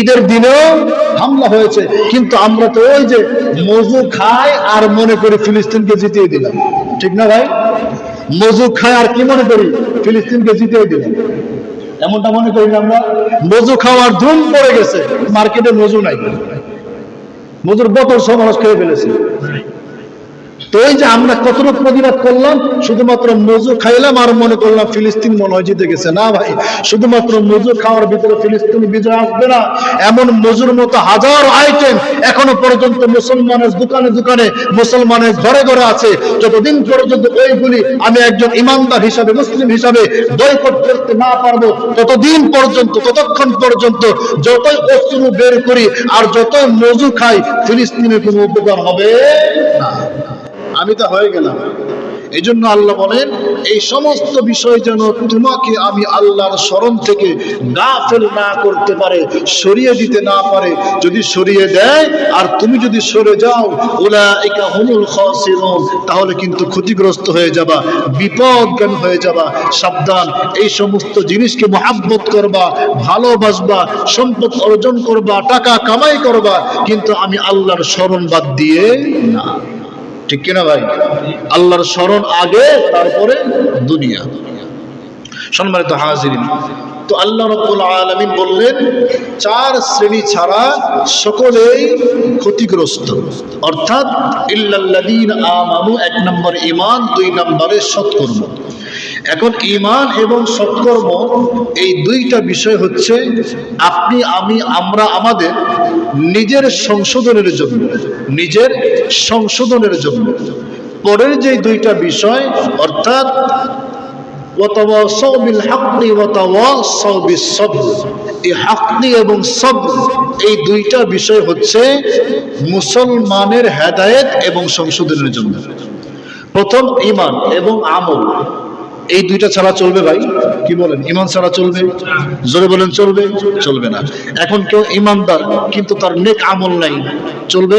ঈদের দিনেও হামলা হয়েছে। কিন্তু আমরা তো ওই যে মজু খাই আর মনে করি ফিলিস্তিনকে জিতিয়ে দিলাম। ঠিক না ভাই? মজু খাই আর কি মনে করি? ফিলিস্তিনকে জিতিয়ে দিলাম। এমনটা মনে করি না আমরা। মজু খাওয়ার ধুম পড়ে গেছে। মার্কেটে মজু নাই। মজুর বোতল সব মানুষ খেয়ে ফেলেছে। তো এই যে আমরা কতটুকু প্রতিবাদ করলাম, শুধুমাত্র মজু খাইলাম আর মনে করলাম ফিলিস্তিন মনে হয় জিতে গেছে। না ভাই, শুধুমাত্র মজু খাওয়ার ভিতরে ফিলিস্তিনি বিজয় আসবে না। এমন মজুর মতো হাজার আইটেম এখনও পর্যন্ত মুসলমানের দোকানে দোকানে মুসলমানের ঘরে ঘরে আছে। যতদিন পর্যন্ত ওইগুলি আমি একজন ইমানদার হিসাবে, মুসলিম হিসাবে বয়কট করতে না পারব, ততদিন পর্যন্ত, ততক্ষণ পর্যন্ত যতই অস্ত্র বের করি আর যতই মজু খাই ফিলিস্তিনের কোনো উপকার হবে না। আমি তো হয়ে গেলাম। এই জন্য আল্লাহ বলেন, এই সমস্ত বিষয় যেন তোমাকে আমি আল্লাহর স্মরণ থেকে গাফেল না করতে পারে, সরিয়ে দিতে না পারে, যদি সরিয়ে দেয়, আর তুমি যদি সরে যাও, উলাইকা হুমুল খাসিরুন, তাহলে কিন্তু ক্ষতিগ্রস্ত হয়ে যাবা বিপদগামী হয়ে যাবা, সাবধান। এই সমস্ত জিনিসকে মহাব্বত করবা, ভালোবাসবা, সম্পদ অর্জন করবা, টাকা কামাই করবা, কিন্তু আমি আল্লাহর স্মরণ বাদ দিয়ে না। ঠিক কিনা ভাই? আল্লাহর স্মরণ আগে, তারপরে দুনিয়া। সম্মানিত হাজিরিন, তো আল্লাহ রব্বুল আলমিন বললেন, চার শ্রেণি ছাড়া সকলেই ক্ষতিগ্রস্ত। অর্থাৎ ইল্লাল্লাদিন আমানু, এক নম্বর ইমান দুই নম্বরে সৎকর্ম। এখন ইমান এবং সৎকর্ম এই দুইটা বিষয় হচ্ছে আপনি, আমি, আমরা, আমাদের নিজের সংশোধনের জন্য, নিজের সংশোধনের জন্য। পরের যে দুইটা বিষয়, অর্থাৎ এবং এই দুইটা বিষয় হচ্ছে মুসলমানের হেদায়েত এবং সংশোধনের জন্য। প্রথম ঈমান এবং আমল। এই দুইটা ছাড়া চলবে ভাই? কি বলেন? ইমান ছাড়া চলবে? জোরে বলেন, চলবে? চলবে না। এখন কেউ ইমানদার, কিন্তু তার নেক আমল নাই। চলবে?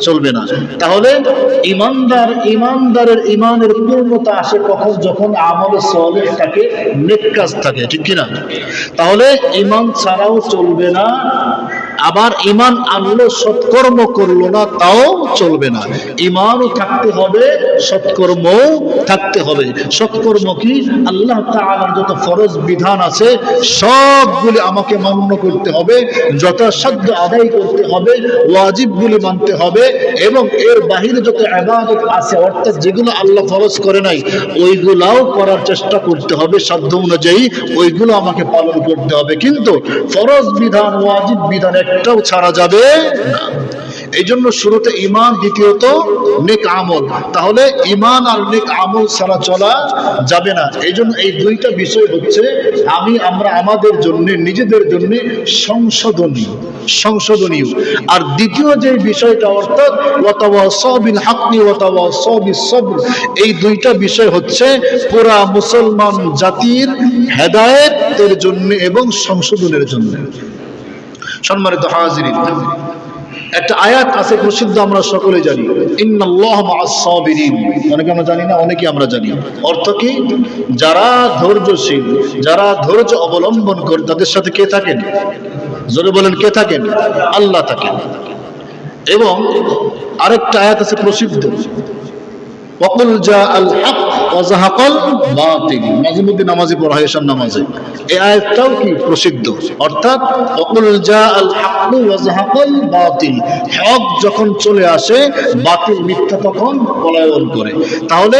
চলবে না। তাহলে ইমানদার, ইমানদারের ইমানের পূর্ণতা আসে কখন? যখন আমল সলে থাকে নেক কাজ থাকে। ঠিক কিনা? তাহলে ইমান ছাড়াও চলবে না আবার ইমান আনলো সৎকর্ম করল না, তাও চলবে না। ইমানও থাকতে হবে, সৎকর্মও থাকতে হবে। সৎকর্ম কি? আল্লাহ তাআলার যত ফরজ বিধান আছে, সবগুলি আমাকে মান্য করতে হবে, যথাসাধ্য আদায় করতে হবে, ওয়াজিবগুলি মানতে হবে এবং এর বাহিরে যত ইবাদত আছে, অর্থাৎ যেগুলো আল্লাহ ফরজ করে নাই, ওইগুলাও করার চেষ্টা করতে হবে সাধ্য অনুযায়ী, ওইগুলো আমাকে পালন করতে হবে। কিন্তু ফরজ বিধান, ওয়াজিব বিধান একটাও ছাড়া যাবে না। এই জন্য শুরুতে ইমান দ্বিতীয়ত নেক আমল। তাহলে ইমান আর নেক আমল ছাড়া চলা যাবে না। এই জন্য এই দুইটা বিষয় হচ্ছে, আমি, আমরা, আমাদের জন্য, নিজেদের জন্য সংশোধনীয় সংশোধনীয়। আর দ্বিতীয় যে বিষয়টা, অর্থাৎ ওয়াতাওয়াসাবিল হাক্কি ওয়াতাওয়াসাবিস সবর, এই দুইটা বিষয় হচ্ছে পুরা মুসলমান জাতির হেদায়েতের জন্য এবং সংশোধনের জন্য। সম্মানিত হাজিরিন, একটা আয়াত আছে, প্রসিদ্ধ আমরা সকলে জানি। অনেকে আমরা জানি না, অনেকে আমরা জানি। অর্থ কি? যারা ধৈর্যশীল, যারা ধৈর্য অবলম্বন করে, তাদের সাথে কে থাকেন? জোরে বলেন, কে থাকেন? আল্লাহ থাকেন। এবং আরেকটা আয়াত আছে, প্রসিদ্ধ। জা আল হক মাঝে মধ্যে নামাজে প্রসিদ্ধ? চলে আসে মিথ্যা পলায়ন করে। তাহলে,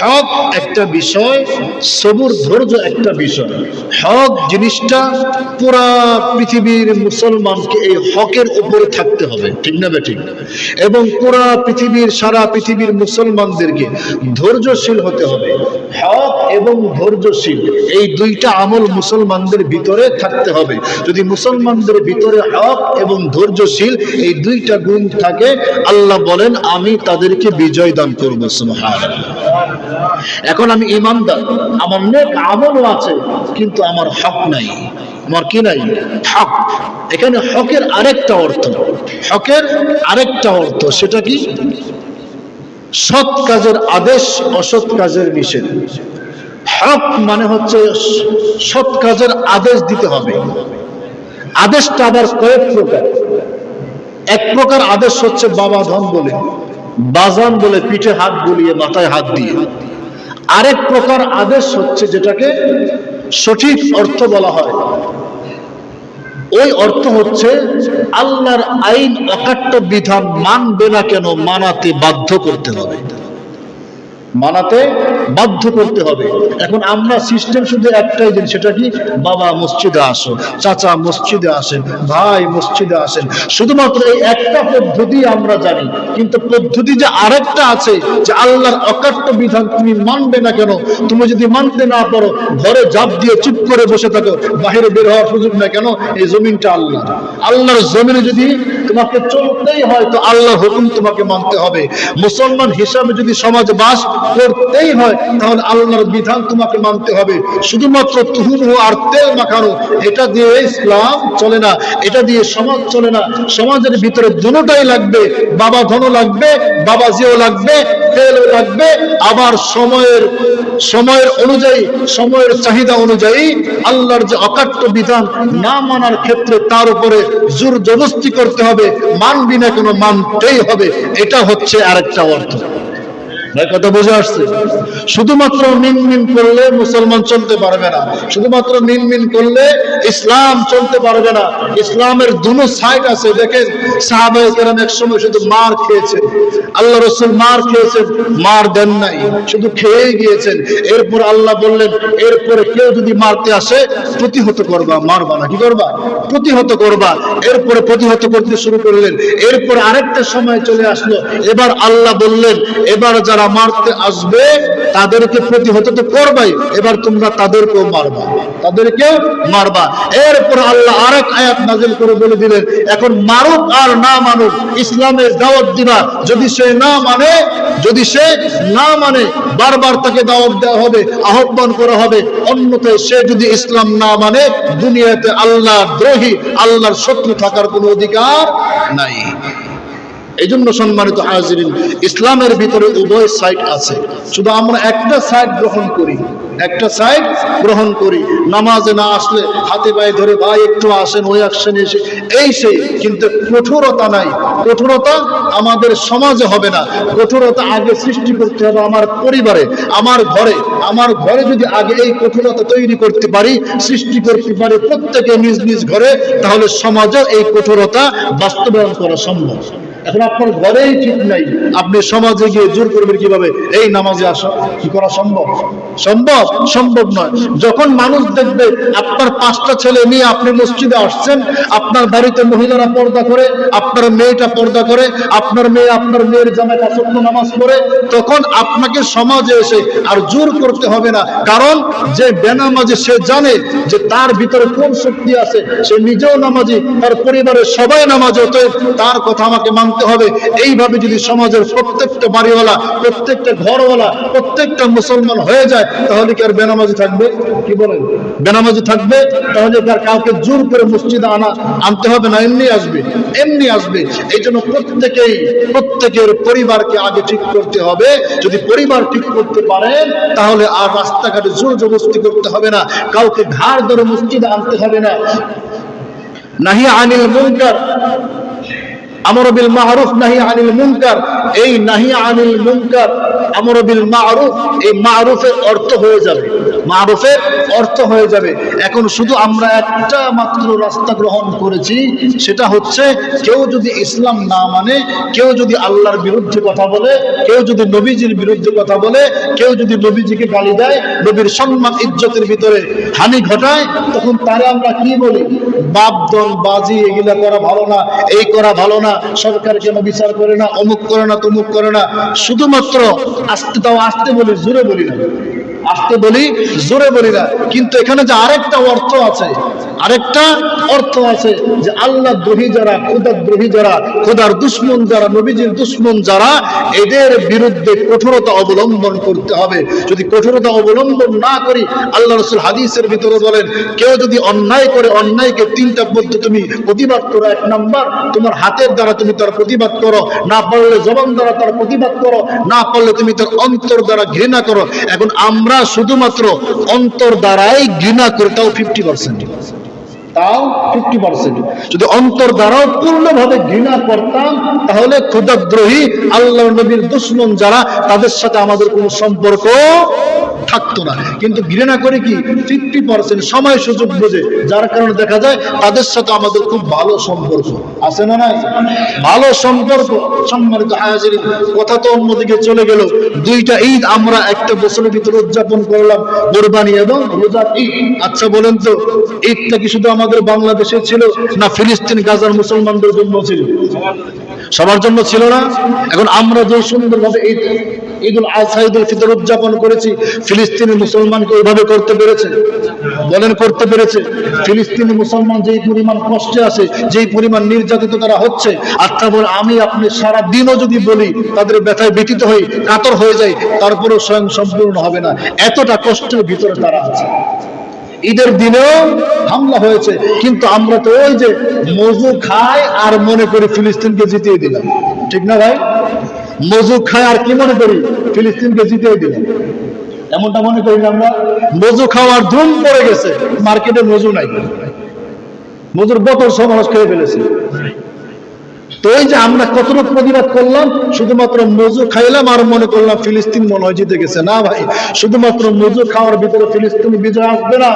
হক একটা বিষয়, সবুর ধৈর্য একটা বিষয়। হক জিনিসটা পুরা পৃথিবীর মুসলমানকে এই হকের উপরে থাকতে হবে। ঠিক না ঠিক? এবং পুরা পৃথিবীর, সারা পৃথিবীর মুসলমানদেরকে ধৈর্যশীল হতে হবে। হক এবং ধৈর্যশীল, এই দুইটা আমল মুসলমানদের ভিতরে থাকতে হবে। যদি মুসলমানদের ভিতরে হক এবং ধৈর্যশীল, এই দুইটা গুণ থাকে, আল্লাহ বলেন, আমি তাদেরকে বিজয় দান করব। এখন আমি ইমানদার আমার নেক আমলও আছে, কিন্তু আমার হক নাই। আমার কি নাই? হক। এখানে হকের আরেকটা অর্থ। হকের আরেকটা অর্থ, সেটা কি? সৎ কাজের আদেশ, অসৎ কাজের নিষেধ। হক মানে হচ্ছে সৎ কাজের আদেশ দিতে হবে। আদেশটা আবার কয়েক প্রকার। এক প্রকার আদেশ হচ্ছে বাবা ধন বলে, বাজান বলে, পিঠে হাত বুলিয়ে, মাথায় হাত দিয়ে। আরেক প্রকার আদেশ হচ্ছে যেটাকে সঠিক অর্থ বলা হয়। ওই অর্থ হচ্ছে, আল্লাহর আইন অকাট্য বিধান মানবে না কেন, মানাতে বাধ্য করতে হবে। মানাতে বাধ্য করতে হবে। এখন আমরা সিস্টেম শুধু একটাই দিন সেটা কি? বাবা মসজিদে আসো চাচা মসজিদে আসেন, ভাই মসজিদে আসেন। শুধুমাত্র এই একটা পদ্ধতি আমরা জানি, কিন্তু পদ্ধতি যে আরেকটা আছে, যে আল্লাহর অকাট্য বিধান তুমি মানবে না কেন? তুমি যদি মানতে না পারো, ঘরে জাপ দিয়ে চুপ করে বসে থাকো, বাহিরে বের হওয়ার সুযোগ না কেন? এই জমিনটা আল্লাহ আল্লাহর জমিনে যদি তোমাকে চলতেই হয় তো আল্লাহর হুকুম তোমাকে মানতে হবে। মুসলমান হিসাবে যদি সমাজ বাস করতেই হয়, তাহলে আল্লাহর বিধান তোমাকে মানতে হবে। শুধুমাত্র তুহুম আর তেল মাখানো, এটা দিয়ে ইসলাম চলে না, এটা দিয়ে সমাজ চলে না। সমাজের ভিতরে দুটোটাই লাগবে, বাবা ধন লাগবে, বাবা জিও লাগবে, তেলও লাগবে, আবার সময়ের সময়ের অনুযায়ী, সময়ের চাহিদা অনুযায়ী আল্লাহর যে অকাট্য বিধান না মানার ক্ষেত্রে তার উপরে জোর জবস্তি করতে হবে। মানবি না কোনো মানতেই হবে। এটা হচ্ছে আরেকটা অর্থ। কথা বুঝে আসছে? শুধুমাত্র করলে মুসলমান চলতে পারবে না। শুধুমাত্র করলে ইসলাম চলতে পারবে না। ইসলামের দুনো সাইড আছে, দেখেন এক সময় শুধু মার আল্লাহ রসুল মার খেয়েছেন, মার দেন নাই, শুধু খেয়েই গিয়েছেন। এরপর আল্লাহ বললেন, এরপরে কেউ যদি মারতে আসে, প্রতিহত করবা, মারবা না। কি করবা? প্রতিহত করবা। এরপরে প্রতিহত করতে শুরু করলেন। এরপর আরেকটা সময় চলে আসলো। এবার আল্লাহ বললেন, এবার যারা মারতে আসবে, তাদেরকে প্রতিহত তো করবাই। এবার তোমরা তাদেরকেও মারবা। তাদেরকেও মারবা। এরপর আল্লাহ আরেক আয়াত নাজিল করে বলে দিলেন, এখন মারুক আর না মানুক ইসলামের দাওয়াত দিবা। যদি সে না মানে যদি সে না মানে বারবার তাকে দাওয়াত দেওয়া হবে, আহ্বান করা হবে। অন্যথায় সে যদি ইসলাম না মানে দুনিয়াতে আল্লাহ দ্রোহী, আল্লাহর শত্রু থাকার কোনো অধিকার নাই। এই জন্য সম্মানিত হাজিরিন, ইসলামের ভিতরে উভয় সাইড আছে। শুধু আমরা একটা সাইড গ্রহণ করি, একটা সাইড গ্রহণ করি। নামাজে না আসলে হাতে পায়ে ধরে ভাই একটু আসেন, ওই আসেন এসে এই সেই, কিন্তু কঠোরতা নাই। কঠোরতা আমাদের সমাজে হবে না। কঠোরতা আগে সৃষ্টি করতে হবে আমার পরিবারে, আমার ঘরে। আমার ঘরে যদি আগে এই কঠোরতা তৈরি করতে পারি, সৃষ্টি করতে পারি প্রত্যেকে নিজ নিজ ঘরে, তাহলে সমাজে এই কঠোরতা বাস্তবায়ন করা সম্ভব। এখন আপনার ঘরেই ঠিক নাই। আপনি সমাজে গিয়ে জোর করবেন কীভাবে? এই নামাজে আসা কি করা সম্ভব? সম্ভব? সম্ভব নয়। যখন মানুষ দেখবে আপনার পাঁচটা ছেলে নিয়ে আপনি মসজিদে আসছেন, আপনার বাড়িতে মহিলারা পর্দা করে, আপনার মেয়েটা পর্দা করে, আপনার মেয়ে আপনার মেয়ের জামায় পাঁচক্য নামাজ পড়ে, তখন আপনাকে সমাজে এসে আর জোর করতে হবে না। কারণ যে বেনামাজি সে জানে যে তার ভিতরে কোন শক্তি আছে। সে নিজেও নামাজি, তার পরিবারের সবাই নামাজ, অতএব তার কথা আমাকে মানতে হবে। এইভাবে যদি সমাজের প্রত্যেকটা বাড়িওয়ালা, প্রত্যেকটা ঘরওয়ালা, প্রত্যেকটা মুসলমান হয়ে যায়, তাহলে কি আর বেনামাজি থাকবে? কি বলেন? বেনামাজি থাকবে? তাহলে আর কাউকে জোর করে মসজিদে আনা, আনতে হবে না? এমনি আসবে এমনি আসবে। এই জন্য প্রত্যেকেই, প্রত্যেকের পরিবারকে আগে ঠিক করতে হবে। যদি পরিবার ঠিক করতে পারেন তাহলে আর রাস্তাঘাটে জোর জবস্তি করতে হবে না। কাউকে ঘাড় ধরে মসজিদে আনতে হবে না। নাহি আনিল মুনকার। আমর বিল মারুফ নাহি আনিল এই নাহি আনিল মুনকার, আমর বিল মারুফ এই মারুফের অর্থ হয়ে যাবে। অর্থ হয়ে যাবে। এখন শুধু আমরা একটা মাত্র রাস্তা গ্রহণ করেছি, সেটা হচ্ছে কেউ যদি ইসলাম না মানে কেউ যদি আল্লাহর বিরুদ্ধে কথা বলে, কেউ যদি নবীজির বিরুদ্ধে কথা বলে, কেউ যদি নবীজিকে গালি দেয়, নবীর সম্মান, ইজ্জতের ভিতরে হানি ঘটায়, তখন তারে আমরা কি বলি? বাপদন বাজি, এগুলা করা ভালো না, এই করা ভালো না সরকার কেন বিচার করে না, অমুক করে না, তমুক করে না। শুধুমাত্র আসতে তাও আসতে বলি, জোরে বলি না। আসতে বলি, জোরে বলি না। কিন্তু এখানে যে আরেকটা অর্থ আছে, আরেকটা অর্থ আছে যে আল্লাহ দ্রোহী যারা, খোদার দ্রোহী যারা, খোদার দুশ্মন যারা, নবীজির দুশ্মন যারা, এদের বিরুদ্ধে কঠোরতা অবলম্বন করতে হবে। যদি কঠোরতা অবলম্বন না করি, আল্লাহ রসুল হাদিসের ভিতরে বলেন, কেউ যদি অন্যায় করে, অন্যায়কে তিনটা পদ্ধতি, তুমি প্রতিবাদ করো, এক নাম্বার, তোমার হাতের দ্বারা তুমি তার প্রতিবাদ করো, না পারলে জবান দ্বারা তার প্রতিবাদ করো, না পারলে তুমি তার অন্তর দ্বারা ঘৃণা করো। এখন আমরা শুধুমাত্র অন্তর দ্বারাই ঘৃণা করি, তাও ফিফটি পার্সেন্ট তাও ফিফটি পার্সেন্ট যদি অন্তর দ্বারাও পূর্ণভাবে ঘৃণা করতাম, তাহলে ক্ষুদাদ্রোহী আল্লাহ নবীর দুশ্মন যারা, তাদের সাথে আমাদের কোনো সম্পর্ক থাকতো না। কিন্তু ঘৃণা করে কি? ফিফটি পার্সেন্ট সময় সুযোগ বুঝে, যার কারণে দেখা যায়, তাদের সাথে আমাদের খুব ভালো সম্পর্ক। আছে না নাই? ভালো সম্পর্ক, সম্মানিত হাজির, কথা তো অন্যদিকে চলে গেল। দুইটা ঈদ আমরা একটা বছরের ভিতরে উদযাপন করলাম, কোরবানি এবং রোজার ঈদ। আচ্ছা বলেন তো, ঈদটা কি শুধু আমাদের বাংলাদেশে ছিল না ফিলিস্তিন, গাজার মুসলমানদের জন্য ছিল? সবার জন্য ছিল না। এখন আমরা যে সুন্দরভাবে ঈদ ঈদুল আজহা, ঈদুল ফিতর উদযাপন করেছি। ফিলিস্তিনি মুসলমানকে ওইভাবে করতে পেরেছে। বলেন, করতে পেরেছে। ফিলিস্তিনি মুসলমান যেই পরিমাণ কষ্টে আছে, যেই পরিমাণ নির্যাতিত তারা হচ্ছে আচ্ছা বলে আমি আপনি সারা দিনও যদি বলি, তাদের ব্যথায় ব্যতীত হই, কাতর হয়ে যাই, তারপরেও স্বয়ং সম্পূর্ণ হবে না। এতটা কষ্টের ভিতরে তারা আছে। ঈদের দিনেও হামলা হয়েছে, কিন্তু আমরা তো ওই যে মজু খাই আর মনে করি ফিলিস্তিনকে জিতিয়ে দিলাম। ঠিক না ভাই? মজু খায় আর কি মনে করি? ফিলিস্তিনকে জিতিয়ে দিলাম। এমনটা মনে করি না আমরা। মজু খাওয়ার ধুম পড়ে গেছে। মার্কেটে মজু নাই। মজুর বোতল সব মানুষ খেয়ে ফেলেছে। তো এই যে আমরা কতটুকু প্রতিবাদ করলাম? শুধুমাত্র মজু খাইলাম আর মনে করলাম ফিলিস্তিন মনে হয় জিতে গেছে। না ভাই, শুধুমাত্র মজু খাওয়ার ভিতরে ফিলিস্তিন বিজয় আসবে না।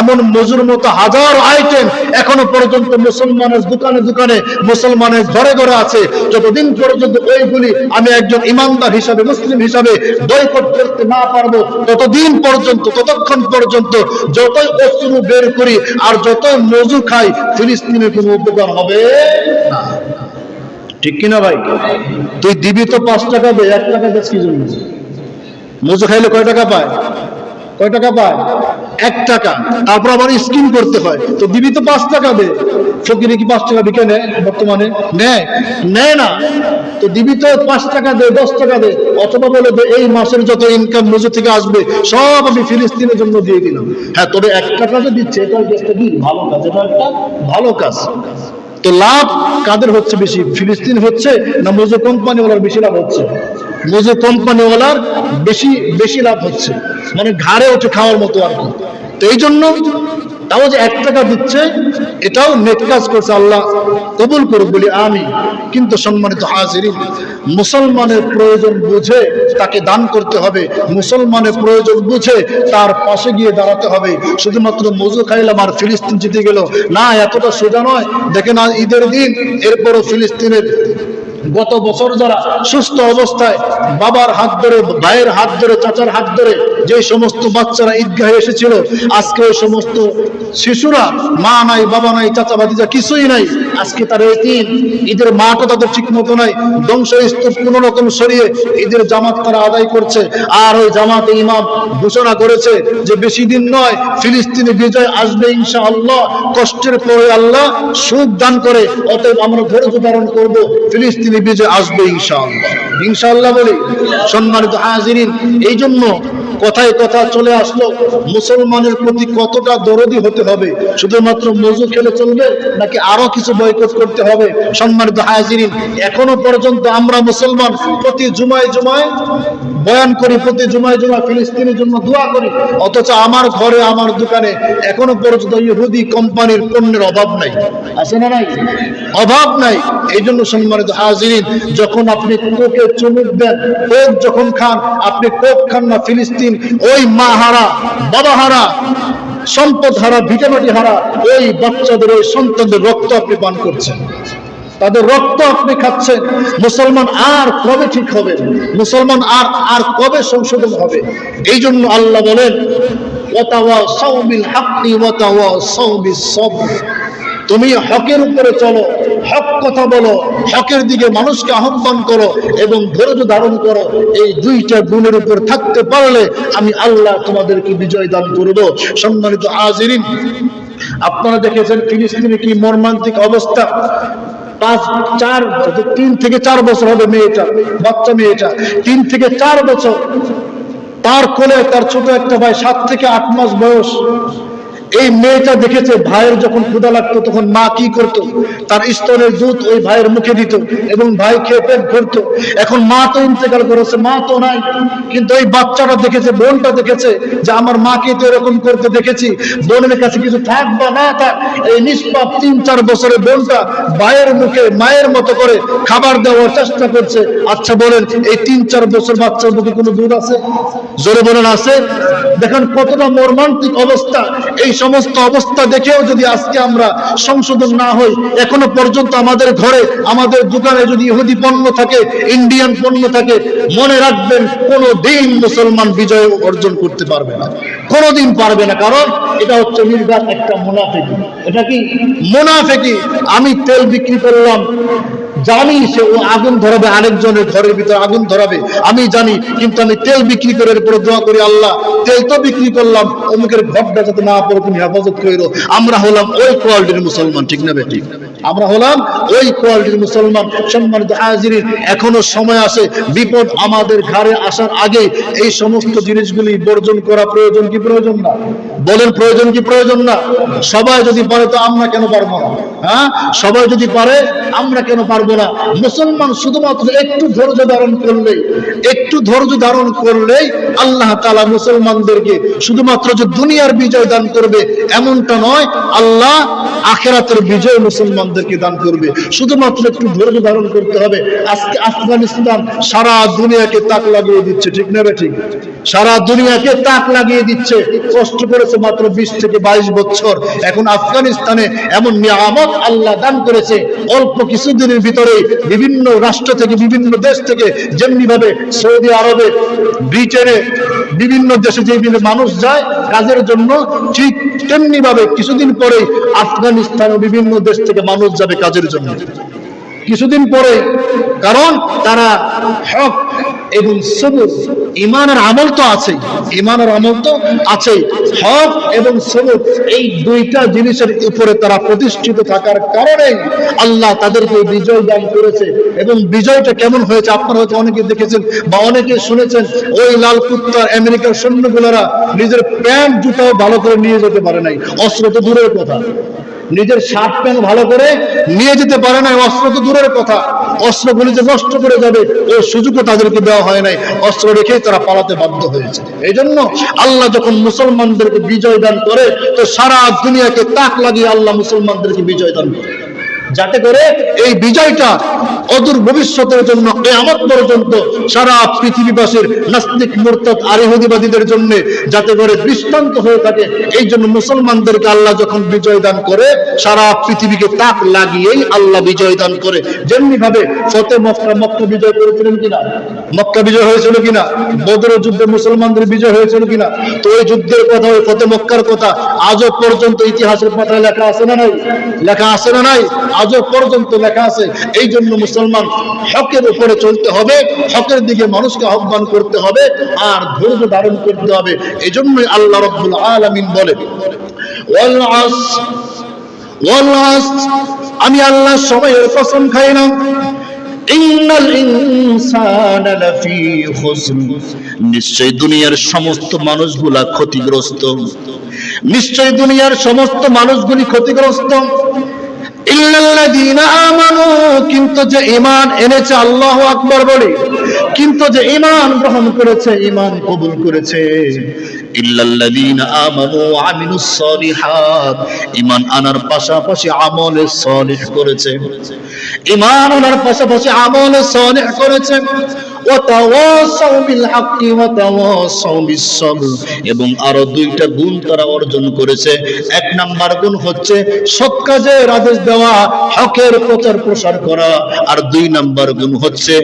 এমন মজুর মতো হাজার আইটেম এখনও পর্যন্ত মুসলমানের দোকানে দোকানে, মুসলমানের ঘরে ঘরে আছে। যতদিন পর্যন্ত ওইগুলি আমি একজন ইমানদার হিসাবে, মুসলিম হিসাবে বয়কট করতে না পারব, ততদিন পর্যন্ত, ততক্ষণ পর্যন্ত যতই অস্ত্র বের করি আর যতই মজু খাই, ফিলিস্তিনের কোনো উপকার হবে না। ঠিক কিনা ভাই? তুই দিবি তো পাঁচ টাকা দে, এক টাকা দেশ কি জন্য? মজু খাইলে কয় টাকা পায়? কয় টাকা পায়? এক টাকা। তারপর আবার স্কিম করতে হয়। তো দিবি তো পাঁচ টাকা দে। ফকিরে কি পাঁচ টাকা বিকে নেয় বর্তমানে? নেয়। নেয় না। তো দিবি তো পাঁচ টাকা দে, দশ টাকা দে। অথবা বলে দে, এই মাসের যত ইনকাম মজু থেকে আসবে, সব আমি ফিলিস্তিনের জন্য দিয়ে দিলাম। হ্যাঁ তবে এক টাকা যে দিচ্ছে, এটা ভালো কাজ, এটা একটা ভালো কাজ। তো লাভ কাদের হচ্ছে বেশি? ফিলিস্তিন হচ্ছে না মজু কোম্পানিওয়ালার বেশি লাভ হচ্ছে? মজু কোম্পানিওয়ালার বেশি বেশি লাভ হচ্ছে। মানে ঘাড়ে ওঠে খাওয়ার মতো আর কি। তো এই জন্য তাও যে এক টাকা দিচ্ছে, এটাও নেট কাজ করছে আল্লাহ, কবুল করুক বলি আমি কিন্তু সম্মানিত হাজিরিন, মুসলমানের প্রয়োজন বুঝে তাকে দান করতে হবে, মুসলমানের প্রয়োজন বুঝে তার পাশে গিয়ে দাঁড়াতে হবে। শুধুমাত্র মজু খাইলাম আর ফিলিস্তিন জিতে গেল। না, এতটা সোজা নয়। দেখে না ঈদের দিন, এরপরও ফিলিস্তিনের গত বছর যারা সুস্থ অবস্থায় বাবার হাত ধরে, ভাইয়ের হাত ধরে, চাচার হাত ধরে যে সমস্ত বাচ্চারা ঈদগাহে এসেছিল, আজকে ওই সমস্ত শিশুরা, মা নাই, বাবা নাই, চাচা ভাতিজা কিছুই নাই, আজকে তার এতিম। ঈদের মাঠও তাদের ঠিক মতো নাই। ধ্বংস স্তূপ কোন রকম সরিয়ে ঈদের জামাত তারা আদায় করছে। আর ওই জামাতে ইমাম ঘোষণা করেছে যে বেশি দিন নয়, ফিলিস্তিনি বিজয় আসবে ইনশা আল্লাহ কষ্টের পরে আল্লাহ সুখ দান করে, অতএব আমরা ধৈর্য ধারণ করব। ফিলিস্তিনি বিজয় আসবে ইনশাআল্লাহ। ইনশাআল্লাহ বলি সম্মানিত হাজিরিন এই জন্য কথায় কথা চলে আসলো মুসলমানের প্রতি কতটা দরদি হতে হবে? শুধুমাত্র মজু খেলে চলবে নাকি আরও কিছু বয়কট করতে হবে? সম্মানিত হাজিরিন এখনও পর্যন্ত আমরা মুসলমান প্রতি জুমায় জুমায় বয়ান করি প্রতি জুমায় জুমায় ফিলিস্তিনের জন্য দোয়া করি। অথচ আমার ঘরে আমার দোকানে এখনও পর্যন্ত ইহুদি কোম্পানির পণ্যের অভাব নাই। আছে না নাই? অভাব নাই। এই জন্য সম্মানিত হাজিরিন যখন আপনি কোকে চুমুক দেন কোক যখন খান আপনি কোক খান না ফিলিস্তিন ওই মা হারা, বাবা হারা, সম্পদ হারা ভিটামাটি হারা ওই বাচ্চাদের ওই সন্তানদের রক্ত আপনি পান করছেন। তাদের রক্ত আপনি খাচ্ছেন। মুসলমান আর কবে ঠিক হবে? মুসলমান আর আর কবে সংশোধন হবে? এই জন্য আল্লাহ বলেন ওয়াতাওয়া সাউবিল হাক্কি ওয়াতাওয়া সাউবিস সবর। তুমি হকের উপরে চলো, হক কথা বলো, হকের দিকে মানুষকে আহ্বান করো এবং ধৈর্য ধারণ করো। এই দুইটা গুণের উপর থাকতে পারলে আমি আল্লাহ তোমাদেরকে বিজয় দান করব। সম্মানিত আজরিন আপনারা দেখেছেন ফিলিস্তিনে কি মর্মান্তিক অবস্থা? পাঁচ, চার, তিন থেকে চার বছর হবে মেয়েটা, বাচ্চা মেয়েটা। তিন থেকে চার বছর, তার কোলে তার ছোট একটা ভাই সাত থেকে আট মাস বয়স। এই মেয়েটা দেখেছে ভাইয়ের যখন ক্ষুদা লাগতো, তখন মা কি করত? তার স্তনের দুধ ওই ভাইয়ের মুখে দিত এবং ভাই খেয়ে পেট ভরত। এখন মা তো ইন্তেকাল করেছে, মা তো নাই। কিন্তু ওই বাচ্চাটা দেখেছে, বোনটা দেখেছে যে আমার মাকে তো এরকম করতে দেখেছি। বোনের কাছে কিছু থাক বা না থাক এই নিষ্পাপ তিন, চার বছরের বোনটা ভাইয়ের মুখে, মায়ের মতো করে খাবার দেওয়ার চেষ্টা করছে। আচ্ছা বলেন, এই তিন, চার বছর বাচ্চার মুখে কোনো দুধ আছে? জোরে বলেন, আছে? দেখেন কতটা মর্মান্তিক অবস্থা। এই সমস্ত অবস্থা দেখেও যদি আজকে আমরা সংশোধন না হই, এখনও পর্যন্ত আমাদের ঘরে, আমাদের দোকানে যদি ইহুদি পণ্য থাকে, ইন্ডিয়ান পণ্য থাকে, মনে রাখবেন কোনো দিন মুসলমান বিজয় অর্জন করতে পারবে না। কোনোদিন পারবে না, কারণ এটা হচ্ছে নির্ঘাত একটা মুনাফেকি। এটা কি? মুনাফেকি। আমি তেল বিক্রি করলাম জানি সে ও আগুন ধরাবে, আরেকজনের ঘরের ভিতরে আগুন ধরাবে। আমি জানি, কিন্তু আমি তেল বিক্রি করে উপরে দোয়া করি, আল্লাহ, তেল তো বিক্রি করলাম, অমুকের ঘরটা যাতে না পড়ে, তুমি হেফাজত করো আমরা হলাম ওই কোয়ালিটির মুসলমান, ঠিক না বেঠিক আমরা হলাম ওই কোয়ালিটির মুসলমান, সম্মানিত হাজিরিন, এখনও সময় আছে, বিপদ আমাদের ঘাড়ে আসার আগে এই সমস্ত জিনিসগুলি বর্জন করা প্রয়োজন কি প্রয়োজন না? বলেন প্রয়োজন কি প্রয়োজন না? সবাই যদি পারে তো আমরা কেন পারব না? হ্যাঁ? সবাই যদি পারে, আমরা কেন পারব না? মুসলমান শুধুমাত্র একটু ধৈর্য ধারণ করলেই, একটু ধৈর্য ধারণ করলেই আল্লাহ তালা মুসলমানদেরকে শুধুমাত্র যে দুনিয়ার বিজয় দান করবে, এমনটা নয়, আল্লাহ আখেরাতের বিজয় মুসলমানদেরকে দান করবে। শুধুমাত্র একটু ধৈর্য ধারণ করতে হবে। আজকে আফগানিস্তান সারা দুনিয়াকে তাক লাগিয়ে দিচ্ছে, ঠিক না ঠিক? সারা দুনিয়াকে তাক লাগিয়ে দিচ্ছে। কষ্ট করেছে মাত্র বিশ থেকে বাইশ বছর। এখন আফগানিস্তানে এমন নিয়ামত আল্লাহ দান করেছে, অল্প কিছুদিনের ভিতরে বিভিন্ন রাষ্ট্র থেকে, বিভিন্ন দেশ থেকে যেমনি ভাবে সৌদি আরবে, ব্রিটেনে বিভিন্ন দেশে যে মানুষ যায় কাজের জন্য, ঠিক তেমনি ভাবে কিছুদিন পরে আফগানিস্তান বিভিন্ন দেশ থেকে মানুষ যাবে কাজের জন্য। কিছুদিন পরে, কারণ তারা হক এবং সবুজ ইমানের আমল তো আছে ইমানের আমল তো আছে হক এবং সবুজ এই দুইটা জিনিসের উপরে তারা প্রতিষ্ঠিত থাকার কারণে আল্লাহ তাদেরকে বিজয় দান করেছে। এবং বিজয়টা কেমন হয়েছে আপনারা হয়তো অনেকে দেখেছেন বা অনেকে শুনেছেন, ওই লাল কুত্তার আমেরিকার সৈন্যগুলোরা নিজের প্যান্ট জুতাও ভালো করে নিয়ে যেতে পারে নাই। অস্ত্র তো দূরের কথা। নিজের শার্ট প্যান্ট ভালো করে নিয়ে যেতে পারে না অস্ত্র তো দূরের কথা। অস্ত্রগুলি যে নষ্ট করে যাবে ওই সুযোগও তাদেরকে দেওয়া হয় নাই। অস্ত্র রেখে তারা পালাতে বাধ্য হয়েছে। এই জন্য আল্লাহ যখন মুসলমানদেরকে বিজয় দান করে, তো সারা দুনিয়াকে তাক লাগিয়ে আল্লাহ মুসলমানদেরকে বিজয় দান করে। যাতে করে এই বিজয়টা অদূর ভবিষ্যতের জন্য কেয়ামত পর্যন্ত সারা পৃথিবীবাসীর নাস্তিক মুরতাদ আরেহুদিবাদীদের জন্য যাতে করে দৃষ্টান্ত হয়ে থাকে। এই জন্য মুসলমানদেরকে আল্লাহ যখন বিজয় দান করে, সারা পৃথিবীকে তাক লাগিয়েই আল্লাহ বিজয় দান করে। যেমনি ভাবে ফতে মক্কা মক্কা বিজয় করেছিলেন কিনা? মক্কা বিজয় হয়েছিল কিনা? বদর যুদ্ধে মুসলমানদের বিজয় হয়েছিল কিনা? তো ওই যুদ্ধের কথা, ওই ফতে মক্কার কথা আজও পর্যন্ত ইতিহাসের পাতায় লেখা আছে না নাই? লেখা আছে না নাই? আজও পর্যন্ত লেখা আছে এই জন্য মুসলমান হকের উপরে চলতে হবে, হকের দিকে মানুষকে আহ্বান করতে হবে, আর ধৈর্য ধারণ করতে হবে। এই জন্যই আল্লাহ রব্বুল আলামিন বলে আমি আল্লাহ সময়ের কসম খাই না। নিশ্চয় দুনিয়ার সমস্ত মানুষগুলা ক্ষতিগ্রস্ত। নিশ্চয় দুনিয়ার সমস্ত মানুষগুলি ক্ষতিগ্রস্ত। কিন্তু যে ঈমান এনেছে আল্লাহু আকবার বলে, কিন্তু যে ঈমান গ্রহণ করেছে, ঈমান কবুল করেছে। সালিহাত আনার পাশাপাশি আমলে সালিহ করেছে। ঈমান আনার পাশাপাশি আমলে করেছে। এবং আরও দুইটা গুণ তারা অর্জন করেছে। এক নাম্বার গুণ হচ্ছে সৎ কাজের আদেশ দেওয়া, হকের প্রচার প্রসার করা। আর দুই নাম্বার গুণ হচ্ছে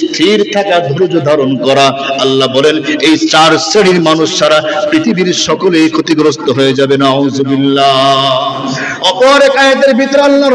স্থির থাকা, ধৈর্য ধারণ করা। আল্লাহ বলেন, এই চার শ্রেণির মানুষ ছাড়া পৃথিবীর সকলেই ক্ষতিগ্রস্ত হয়ে যাবে না অপর এক আয়াতের ভিতরে আল্লাহ